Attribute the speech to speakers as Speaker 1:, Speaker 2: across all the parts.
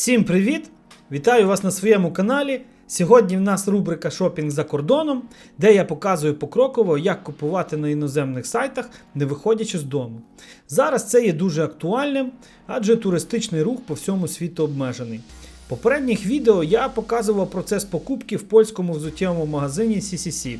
Speaker 1: Всім привіт! Вітаю вас на своєму каналі. Сьогодні в нас рубрика Шопінг за кордоном, де я показую покроково, як купувати на іноземних сайтах, не виходячи з дому. Зараз це є дуже актуальним, адже туристичний рух по всьому світу обмежений. Попередніх відео я показував процес покупки в польському взуттєвому магазині CCC.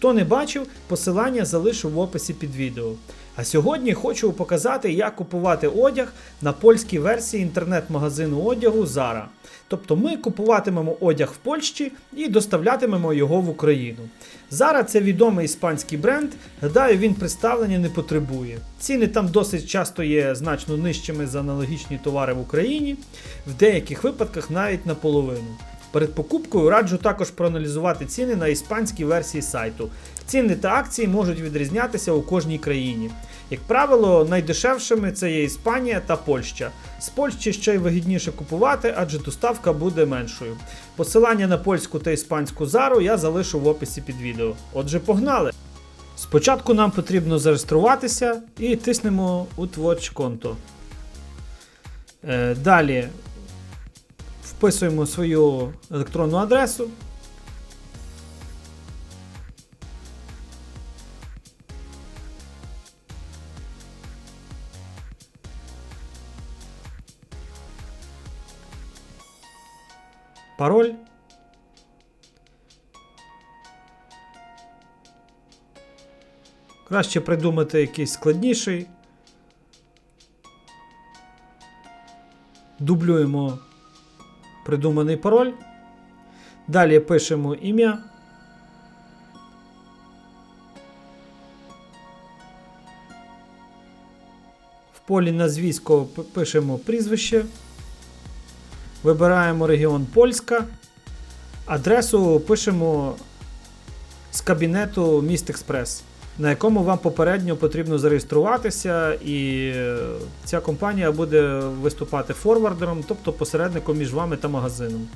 Speaker 1: Хто не бачив, посилання залишу в описі під відео. А сьогодні хочу показати, як купувати одяг на польській версії інтернет-магазину одягу Zara. Тобто ми купуватимемо одяг в Польщі і доставлятимемо його в Україну. Zara це відомий іспанський бренд, гадаю, він представлення не потребує. Ціни там досить часто є значно нижчими за аналогічні товари в Україні, в деяких випадках навіть наполовину. Перед покупкою раджу також проаналізувати ціни на іспанській версії сайту. Ціни та акції можуть відрізнятися у кожній країні. Як правило, найдешевшими це є Іспанія та Польща. З Польщі ще й вигідніше купувати, адже доставка буде меншою. Посилання на польську та іспанську зару я залишу в описі під відео. Отже, погнали! Спочатку нам потрібно зареєструватися і тиснемо Утворч конто. Е, Далі вписуємо свою електронну адресу. Пароль. Краще придумати якийсь складніший. Дублюємо придуманий пароль. Далі пишемо ім'я. В полі назвісько п- пишемо прізвище. Вибираємо регіон Польська. Адресу пишемо з кабінету Міст Експрес, на якому вам попередньо потрібно зареєструватися, і е, ця компанія буде виступати форвардером, тобто посередником між вами та магазином.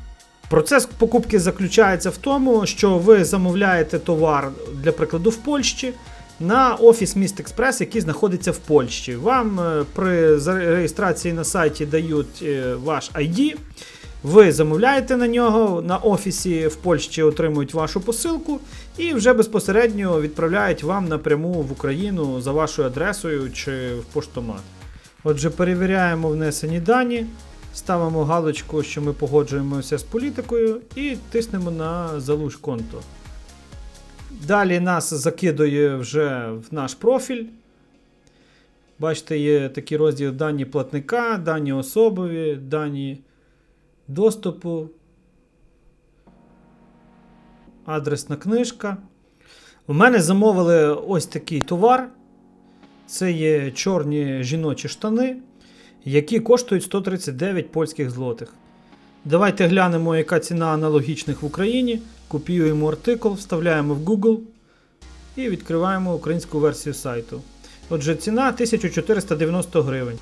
Speaker 1: Процес покупки заключається в тому, що ви замовляєте товар, для прикладу, в Польщі на офіс Міст Експрес, який знаходиться в Польщі. Вам е, при реєстрації на сайті дають е, ваш ID. Ви замовляєте на нього на офісі в Польщі, отримують вашу посилку і вже безпосередньо відправляють вам напряму в Україну за вашою адресою чи в поштомат. Отже, перевіряємо внесені дані, ставимо галочку, що ми погоджуємося з політикою, і тиснемо на залуж конто. Далі нас закидує вже в наш профіль. Бачите, є такий розділ дані платника, дані особові, дані доступу, адресна книжка. У мене замовили ось такий товар. Це є чорні жіночі штани, які коштують 139 польських злотих. Давайте глянемо, яка ціна аналогічних в Україні. Копіюємо артикул, вставляємо в Google і відкриваємо українську версію сайту. Отже, ціна 1490 гривень.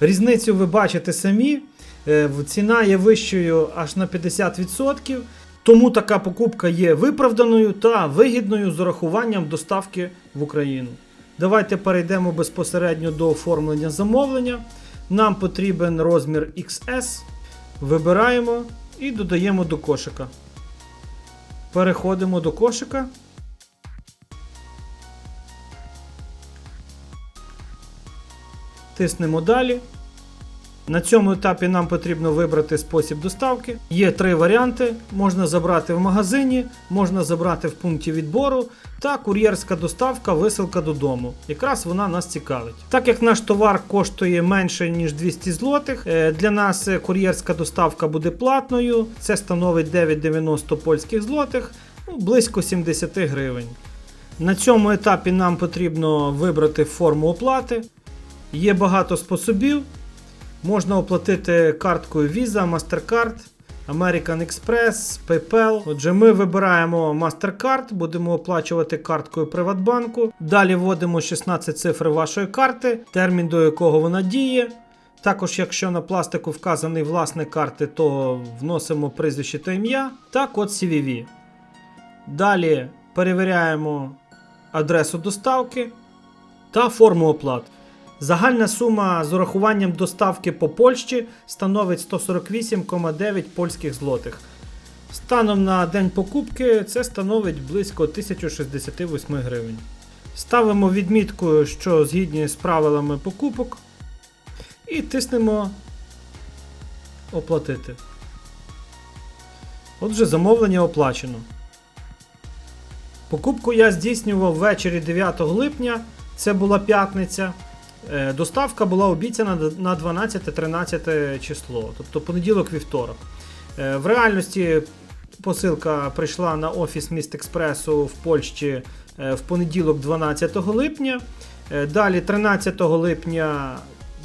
Speaker 1: Різницю ви бачите самі. Е, Ціна є вищою аж на 50%, тому така покупка є виправданою та вигідною з урахуванням доставки в Україну. Давайте перейдемо безпосередньо до оформлення замовлення. Нам потрібен розмір XS. Вибираємо і додаємо до кошика. Переходимо до кошика. Тиснемо далі. На цьому етапі нам потрібно вибрати спосіб доставки. Є три варіанти: можна забрати в магазині, можна забрати в пункті відбору та кур'єрська доставка, висилка додому. Якраз вона нас цікавить. Так як наш товар коштує менше ніж 200 злотих, е, для нас е, кур'єрська доставка буде платною. Це становить 9,90 польських злотих, ну, близько 70 гривень. На цьому етапі нам потрібно вибрати форму оплати. Є багато способів. Можна оплатити карткою Visa, MasterCard, American Express, PayPal. Отже, ми вибираємо MasterCard, будемо оплачувати карткою Приватбанку. Далі вводимо 16 цифр вашої карти, термін до якого вона діє. Також, якщо на пластику вказаний власник карти, то вносимо прізвище та ім'я та код CVV. Далі перевіряємо адресу доставки та форму оплат. Загальна сума з урахуванням доставки по Польщі становить 148,9 польських злотих. Станом на день покупки це становить близько 1068 гривень. Ставимо відмітку, що згідні з правилами покупок, і тиснемо оплатити. Отже, замовлення оплачено. Покупку я здійснював ввечері 9 липня, це була п'ятниця. Е, Доставка була обіцяна на 12-13 число, тобто понеділок-вівторок. Е, В реальності посилка прийшла на офіс Міст Експресу в Польщі е, в понеділок 12 липня. Далі 13 липня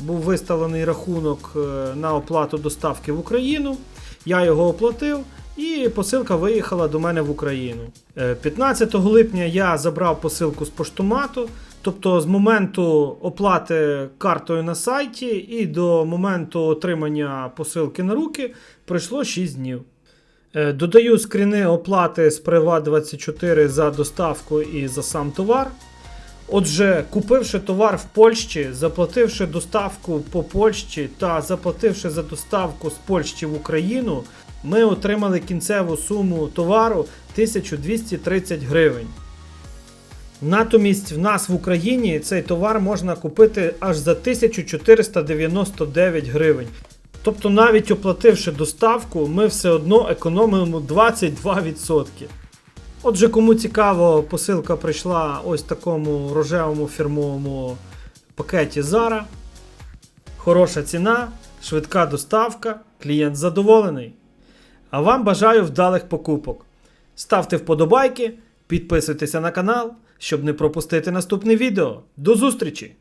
Speaker 1: був виставлений рахунок на оплату доставки в Україну. Я його оплатив. І посилка виїхала до мене в Україну. Е, 15 липня я забрав посилку з поштомату, тобто з моменту оплати картою на сайті і до моменту отримання посилки на руки пройшло 6 днів. Е, Додаю скріни оплати з Privat24 за доставку і за сам товар. Отже, купивши товар в Польщі, заплативши доставку по Польщі та заплативши за доставку з Польщі в Україну, ми отримали кінцеву суму товару 1230 гривень. Натомість в нас в Україні цей товар можна купити аж за 1499 гривень. Тобто, навіть оплативши доставку, ми все одно економимо 22%. Отже, кому цікаво, посилка прийшла ось в такому рожевому фірмовому пакеті Zara. Хороша ціна, швидка доставка, клієнт задоволений. А вам бажаю вдалих покупок. Ставте вподобайки, підписуйтеся на канал, щоб не пропустити наступне відео. До зустрічі!